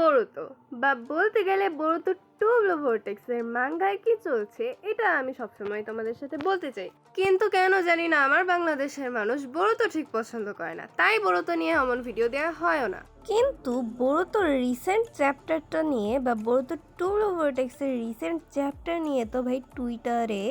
বড়তো বা বলতে গেলে বড়তো টুবলো ভোর্টেক্সের মাঙ্গায় কি চলছে, এটা আমি সবসময় তোমাদের সাথে বলতে চাই। কিন্তু কেন জানি না, আমার বাংলাদেশের মানুষ বড়তো ঠিক পছন্দ করে না। তাই বড়তো নিয়ে এমন ভিডিও দেওয়া হয়ও না। কিন্তু বড়োতোর রিসেন্ট চ্যাপ্টারটা নিয়ে বা বড়োতো টুল ওভারটেক্সের রিসেন্ট চ্যাপ্টার নিয়ে তো ভাই টুইটারে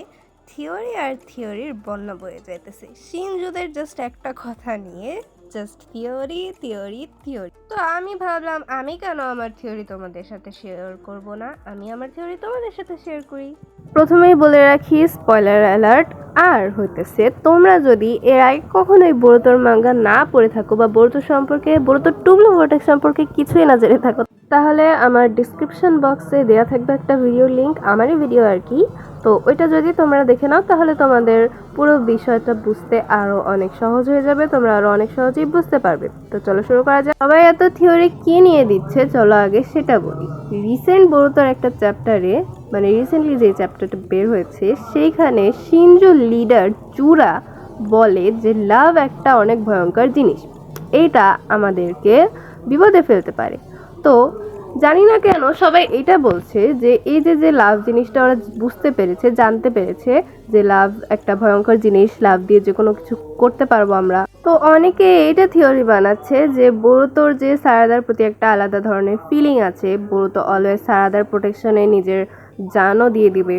থিওরি আর থিওরির বন্যা বয়ে যাইতেছে। সিনজুদের জাস্ট একটা কথা নিয়ে জাস্ট থিওরি থিওরি থিওরি তো আমি ভাবলাম আমি কেন আমার থিওরি তোমাদের সাথে শেয়ার করব না? আমি আমার থিওরি তোমাদের সাথে শেয়ার করি। প্রথমেই বলে রাখি স্পয়লার অ্যালার্ট আর হইতেছে তোমরা যদি এর আগে কখনোই বড়তোর মাঙ্গা না পড়ে থাকো বা বড়তো সম্পর্কে বড়তো টুবলো ভোটেক্স সম্পর্কে কিছুই না জেনে থাকো তাহলে আমার ডিসক্রিপশন বক্সে দেওয়া থাকবে একটা ভিডিও লিংক আমারই ভিডিও আর কি। তো ওইটা যদি তোমরা দেখে নাও, তাহলে তোমাদের পুরো বিষয়টা বুঝতে আরও অনেক সহজ হয়ে যাবে, তোমরা আরও অনেক সহজেই বুঝতে পারবে। তো চলো শুরু করা যাক। সবাই এত থিওরি কি নিয়ে দিচ্ছে? চলো আগে সেটা বলি। রিসেন্ট বড়তোর একটা চ্যাপ্টারে মানে রিসেন্টলি যে চ্যাপ্টারটা বের হয়েছে, সেইখানে সিনজু লিডার চূড়া বলে যে লাভ একটা অনেক ভয়ঙ্কর জিনিস। এইটা আমাদেরকে বিপদে ফেলতে পারে। তো জানি না কেন সবাই এটা বলছে যে এই যে যে লাভ জিনিসটা ওরা বুঝতে পেরেছে, জানতে পেরেছে যে লাভ একটা ভয়ঙ্কর জিনিস লাভ দিয়ে যে কোনো কিছু করতে পারব আমরা। তো অনেকে এটা থিওরি বানাচ্ছে যে বড়তোর যে সারাদার প্রতি একটা আলাদা ধরনের ফিলিং আছে, বড়তো অলওয়েজ সারাদার প্রোটেকশনে নিজের জানও দিয়ে দিবে।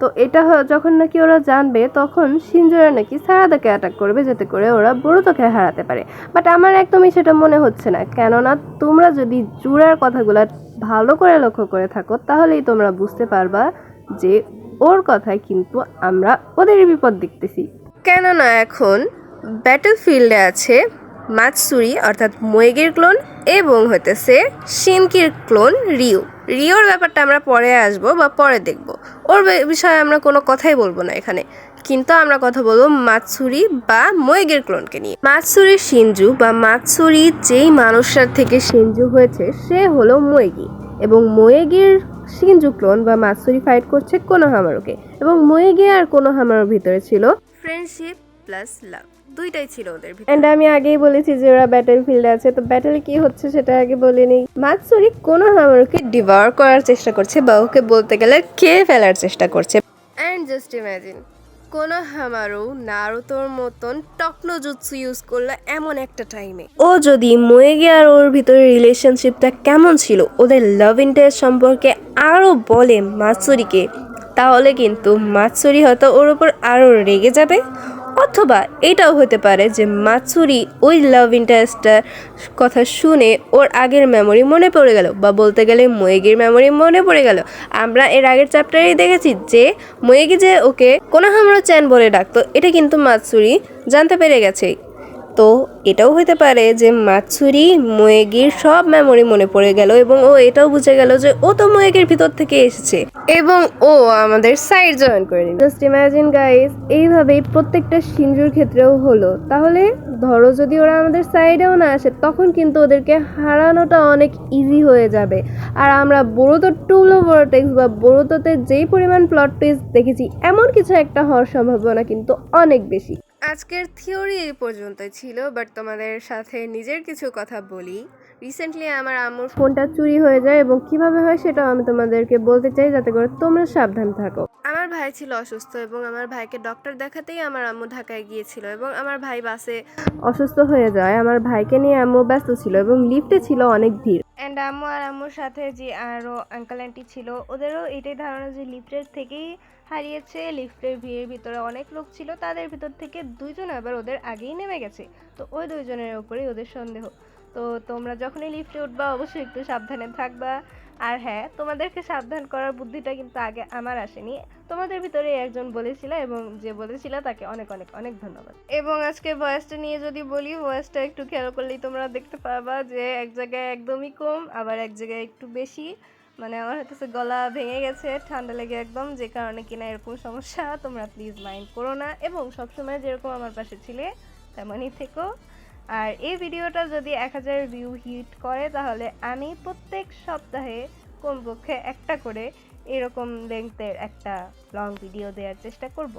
তো এটা যখন নাকি ওরা জানবে, তখন সিনজোরা নাকি সারাদাকে অ্যাটাক করবে যাতে করে ওরা বড়তোকে হারাতে পারে। বাট আমার একদমই সেটা মনে হচ্ছে না। কেননা তোমরা যদি জুড়ার কথাগুলো ভালো করে লক্ষ্য করে থাকো, তাহলেই তোমরা বুঝতে পারবা যে ওর কথায় কিন্তু আমরা ওদেরই বিপদ দেখতেছি। কেননা এখন ব্যাটল ফিল্ডে আছে মাতসুরি অর্থাৎ মোয়েগের ক্লোন এবং হইতেছে শিনকির ক্লোন রিও রিওর ব্যাপারটা আমরা পরে আসব বা পরে দেখব। ওর বিষয়ে আমরা কোনো কথাই বলব না এখানে। কিন্তু আমরা কথা বলব মাতসুরি বা মোয়েগের ক্লোনকে নিয়ে। মাতসুরি সিনজু বা মাতসুরি যেই মানুষটার থেকে সিনজু হয়েছে, সে হলো মোয়েগি এবং ময়েগির সিনজু ক্লোন বা মাতসুরি ফাইট করছে কোনোহামারুকে। এবং ময়েগি আর কোনোহামারুর ভিতরে ছিল ফ্রেন্ডশিপ প্লাস লাভ দুইটাই ছিল ওদের এন্ড আমি আগেই বলেছি যে ওরা ব্যাটেল ফিল্ডে আছে তো ব্যাটেলে কি হচ্ছে সেটা আগে বলে নেই। মাতসুরি কোনোহামারুকে ডিভার করার চেষ্টা করছে বা ওকে বলতে গেলে খেয়ে ফেলার চেষ্টা করছে। অ্যান্ড জাস্ট ইমাজিন কোনো হামারু নারুতোর মতন টকনোজুৎসু ইউজ করল এমন একটা টাইমে ও যদি মোয়েগে আর ওর ভিতরে রিলেশনশিপটা কেমন ছিল ওদের লাভ ইন্টারেস্ট সম্পর্কে আরও বলে মাৎসুরিকে তাহলে কিন্তু মাৎসুরি হয়তো ওর উপর আরও রেগে যাবে অথবা এটাও হতে পারে যে মাছুরি ওই লাভ ইন্টারেস্টটার কথা শুনে ওর আগের মেমোরি মনে পড়ে গেল বা বলতে গেলে ময়েগির মেমোরি মনে পড়ে গেল। আমরা এর আগের চ্যাপ্টারেই দেখেছি যে ময়েগি যে ওকে কোনো হামরো চ্যান বলে ডাকতো, এটা কিন্তু মাছুরি জানতে পেরে গেছে। তো এটাও হতে পারে যে মাৎসুরি মোয়েগির সব মেমোরি মনে পড়ে গেল এবং ও এটাও বুঝে গেল যে ও তো মোয়েগির ভিতর থেকে এসেছে এবং ও আমাদের সাইড জয়েন করে নিল। জাস্ট ইমাজিন গাইস এইভাবেই প্রত্যেকটা সিনজুর ক্ষেত্রেও হলো। তাহলে ধরো যদি ওরা আমাদের সাইডেও না আসে, তখন কিন্তু ওদেরকে হারানোটা অনেক ইজি হয়ে যাবে। আর আমরা বড়োতো টুলো ভরটেক্স বা বড়োতোতে যেই পরিমাণ প্লট টুইস্ট দেখেছি, এমন কিছু একটা হওয়ার সম্ভাবনা কিন্তু অনেক বেশি। আজকের থিওরি এই পর্যন্তই ছিল বাট তোমাদের সাথে নিজের কিছু কথা বলি। রিসেন্টলি আমার আম্মুর ফোনটা চুরি হয়ে যায় এবং কীভাবে হয় সেটাও আমি তোমাদেরকে বলতে চাই, যাতে করে তোমরা সাবধান থাকো। আমার ভাই ছিল অসুস্থ এবং আমার ভাইকে ডক্টর দেখাতেই আমার আম্মু ঢাকায় গিয়েছিল এবং আমার ভাই বাসে অসুস্থ হয়ে যায়। আমার ভাইকে নিয়ে আম্মু ব্যস্ত ছিল এবং লিফটে ছিল অনেক ভিড়। অ্যান্ড আম্মু আর আম্মুর সাথে যে আরও আঙ্কেল আন্টি ছিল, ওদেরও এটাই ধারণা যে লিফটের থেকেই হারিয়েছে, লিফটের ভিড়ের ভিতরে অনেক লোক ছিল, তাদের ভিতর থেকে দুইজন আবার ওদের আগেই নেমে গেছে। তো ওই দুইজনের উপরেই ওদের সন্দেহ। তো তোমরা যখনই লিফটে উঠবা, অবশ্যই একটু সাবধানে থাকবা। আর হ্যাঁ তোমাদেরকে সাবধান করার বুদ্ধিটা কিন্তু আগে আমার আসেনি। তোমাদের ভিতরে একজন বলেছিল এবং যে বলেছিল তাকে অনেক অনেক অনেক ধন্যবাদ। এবং আজকে ভয়েসটা নিয়ে যদি বলি, ভয়েসটা একটু খেয়াল করলেই তোমরা দেখতে পাবা যে এক জায়গায় একদমই কম, আবার এক জায়গায় একটু বেশি। মানে আমার হচ্ছে গলা ভেঙে গেছে, ঠান্ডা লেগে একদম, যে কারণে কিনা এরকম সমস্যা, তোমরা প্লিজ মাইন্ড করো না। এবং সবসময় যেরকম আমার পাশে ছিলে, তেমনই থেকো। আর এই ভিডিওটা যদি এক হাজার ভিউ হিট করে, তাহলে আমি প্রত্যেক সপ্তাহে কমপক্ষে একটা করে এরকম লেংথের একটা লং ভিডিও দেওয়ার চেষ্টা করব।